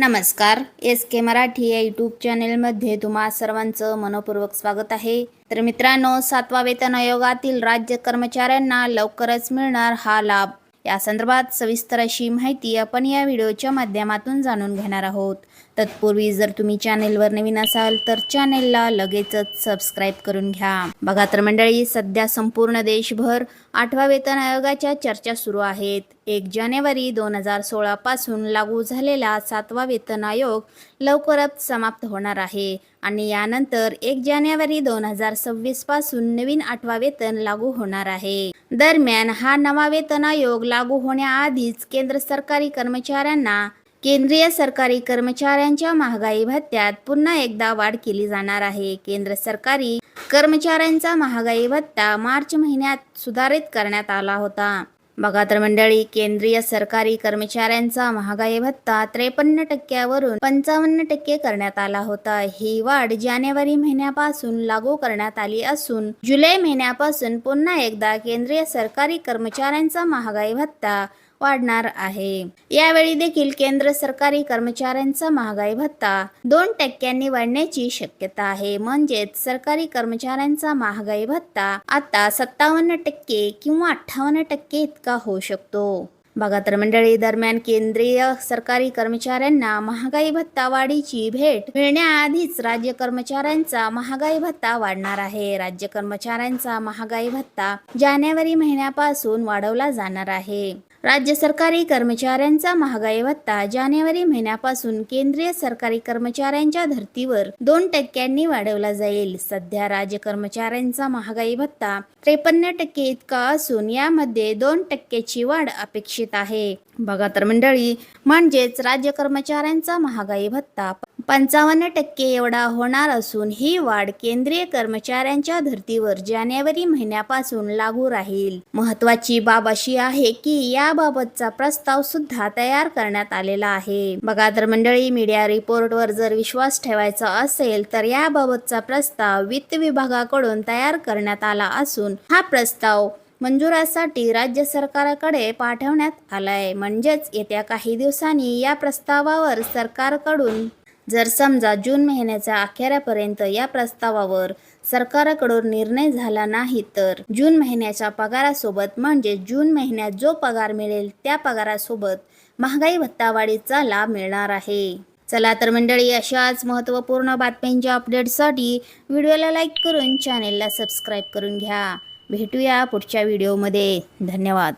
नमस्कार. एस के मराठी या यूट्यूब चॅनेलमध्ये तुम्हा सर्वांचं मनपूर्वक स्वागत आहे. तर मित्रांनो सातवा वेतन आयोगातील राज्य कर्मचाऱ्यांना लवकरच मिळणार हा लाभ. या संदर्भात सविस्तर अशी माहिती आपण या व्हिडिओच्या माध्यमातून जाणून घेणार आहोत. तत्पूर्वी जर तुम्ही चॅनेलवर नवीन असाल तर चॅनेलला लगेचच सबस्क्राईब करून घ्या. बघा तर मंडळी सध्या संपूर्ण देशभर आठवा वेतन आयोगाच्या चर्चा सुरू आहेत. एक जानेवारी दोन हजार सोळा पासून लागू झालेला सातवा वेतन आयोग लवकरच समाप्त होणार आहे आणि यानंतर एक जानेवारी दोन हजार सव्वीसपासून नवीन आठवा वेतन लागू होणार आहे. दरम्यान हा नवा वेतन आयोग लागू होण्याआधीच केंद्र सरकारी कर्मचाऱ्यांना केंद्रीय सरकारी कर्मचाऱ्यांच्या महागाई भत्त्यात पुन्हा एकदा वाढ केली जाणार आहे. केंद्र सरकारी कर्मचाऱ्यांचा महागाई भत्ता मार्च महिन्यात सुधारित करण्यात आला होता. बघा तर मंडळी केंद्रीय सरकारी कर्मचाऱ्यांचा महागाई भत्ता त्रेपन्न टक्क्यावरून पंचावन्न टक्के करण्यात आला होता. ही वाढ जानेवारी महिन्यापासून लागू करण्यात आली असून जुलै महिन्यापासून पुन्हा एकदा केंद्रीय सरकारी कर्मचाऱ्यांचा महागाई भत्ता वाढणार आहे. यावेळी देखील केंद्र सरकारी कर्मचाऱ्यांचा महागाई भत्ता दोन टक्क्यांनी वाढण्याची शक्यता आहे. म्हणजेच सरकारी कर्मचाऱ्यांचा महागाई भत्ता आता सत्तावन्न टक्के किंवा अठ्ठावन्न टक्के इतका इतका होऊ शकतो? बघा तर मंडळी दरम्यान केंद्रीय सरकारी कर्मचाऱ्यांना महागाई भत्ता वाढीची भेट मिळण्याआधीच राज्य कर्मचाऱ्यांचा महागाई भत्ता वाढणार आहे. राज्य कर्मचाऱ्यांचा महागाई भत्ता जानेवारी महिन्यापासून वाढवला जाणार आहे. राज्य सरकारी कर्मचाऱ्यांचा महागाई भत्ता जानेवारी महिन्यापासून केंद्रीय सरकारी कर्मचाऱ्यांच्या धर्तीवर दोन टक्क्यांनी वाढवला जाईल. सध्या राज्य कर्मचाऱ्यांचा महागाई भत्ता त्रेपन्न टक्के इतका असून यामध्ये दोन टक्क्याची वाढ अपेक्षित आहे. बघा तर मंडळी म्हणजेच राज्य कर्मचाऱ्यांचा महागाई भत्ता पंचावन्न टक्के एवढा होणार असून ही वाढ केंद्रीय कर्मचाऱ्यांच्या धर्तीवर जानेवारी महिन्यापासून लागू राहील. महत्वाची बाब अशी आहे की याबाबतचा प्रस्ताव सुद्धा तयार करण्यात आलेला आहे. बघा तर मंडळी मीडिया रिपोर्टवर जर विश्वास ठेवायचा असेल तर याबाबतचा प्रस्ताव वित्त विभागाकडून तयार करण्यात आला असून हा प्रस्ताव मंजुरासाठी राज्य सरकारकडे पाठवण्यात आलाय. म्हणजेच येत्या काही दिवसांनी या प्रस्तावावर सरकारकडून जर समजा जून महिन्याच्या अखेरापर्यंत या प्रस्तावावर सरकारकडून निर्णय झाला नाही तर जून महिन्याच्या पगारासोबत म्हणजे जून महिन्यात जो पगार मिळेल त्या पगारासोबत महागाई भत्तावाढीचा लाभ मिळणार आहे. चला तर मंडळी अशाच महत्त्वपूर्ण बातम्यांच्या अपडेटसाठी व्हिडिओला लाईक करून चॅनेलला सबस्क्राईब करून घ्या. भेटूया पुढच्या व्हिडिओमध्ये. धन्यवाद.